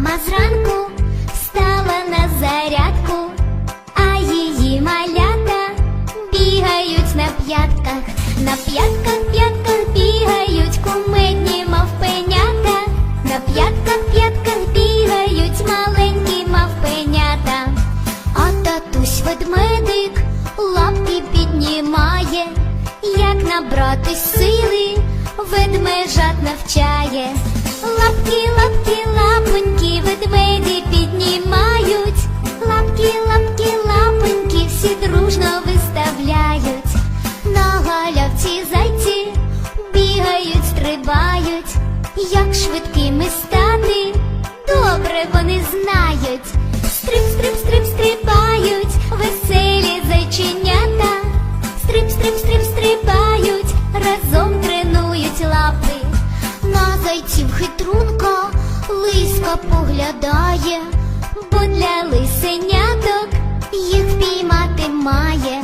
Мама зранку встала на зарядку, а її малята бігають на п'ятках, на п'ятках, п'ятках бігають кумедні мавпенята, на п'ятках, п'ятках бігають маленькі мавпенята. А татусь ведмедик лапки піднімає, як набрати сили, ведмежат навчає. Лапки, Ці зайці бігають, стрибають, як швидкими стати, добре вони знають. Стрип, стрип, стрип, стрибають, веселі зайченята, стриб-стрип, стрип, стрибають, разом тренують лапи. На зайців хитрунко лиска поглядає, бо для лисеняток їх піймати має.